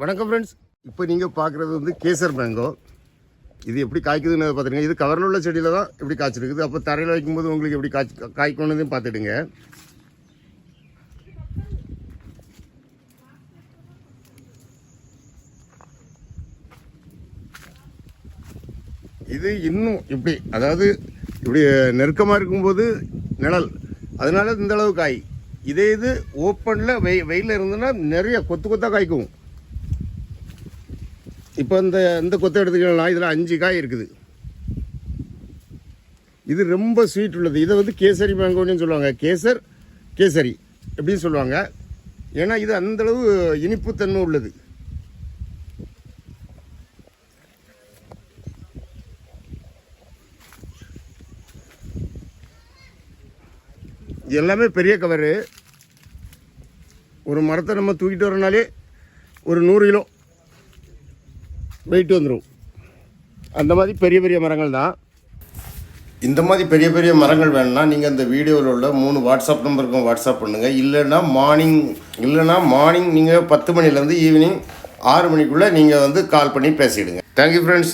வணக்கம் ஃப்ரெண்ட்ஸ் இப்போ நீங்கள் பார்க்குறது வந்து கேசர் மேங்கோ இது எப்படி காய்க்குதுன்னு பார்த்துடுங்க இது கவரில் உள்ள செடியில் தான் எப்படி காய்ச்சிருக்குது. அப்போ தரையில் வைக்கும்போது உங்களுக்கு எப்படி காய்ச்சி காய்க்கணுன்னு பார்த்துடுங்க இது இன்னும் இப்படி அதாவது இப்படி நெருக்கமாக இருக்கும்போது நிழல். அதனால இந்த அளவு காய். இதே இது ஓப்பனில் வெய் வெயிலில் இருந்ததுன்னா நிறைய கொத்து கொத்தாக காய்க்கும். இப்போ இந்த இந்த கொத்தை எடுத்துக்கலாம் இதில் அஞ்சு காய் இருக்குது. இது ரொம்ப ஸ்வீட் உள்ளது. இதை வந்து கேசரி மேங்கோன்னு சொல்லுவாங்க. கேசர் கேசரி அப்படின்னு சொல்லுவாங்க. ஏன்னா இது அந்தளவு இனிப்புத்தன்மை உள்ளது. எல்லாமே பெரிய கவரு. ஒரு மரத்தை நம்ம தூக்கிட்டு வரனாலே ஒரு நூறு கிலோ. வெயிட் வந்துடும் அந்த மாதிரி பெரிய பெரிய மரங்கள் தான். இந்த மாதிரி பெரிய பெரிய மரங்கள் வேணும்னா நீங்கள் அந்த வீடியோவில் உள்ள மூணு வாட்ஸ்அப் நம்பருக்கும் வாட்ஸ்அப் பண்ணுங்கள் இல்லைன்னா மார்னிங் இல்லைன்னா மார்னிங் நீங்கள் பத்து மணிலேருந்து ஈவினிங் ஆறு மணிக்குள்ளே நீங்கள் வந்து கால் பண்ணி பேசிவிடுங்க தேங்க்யூ ஃப்ரெண்ட்ஸ்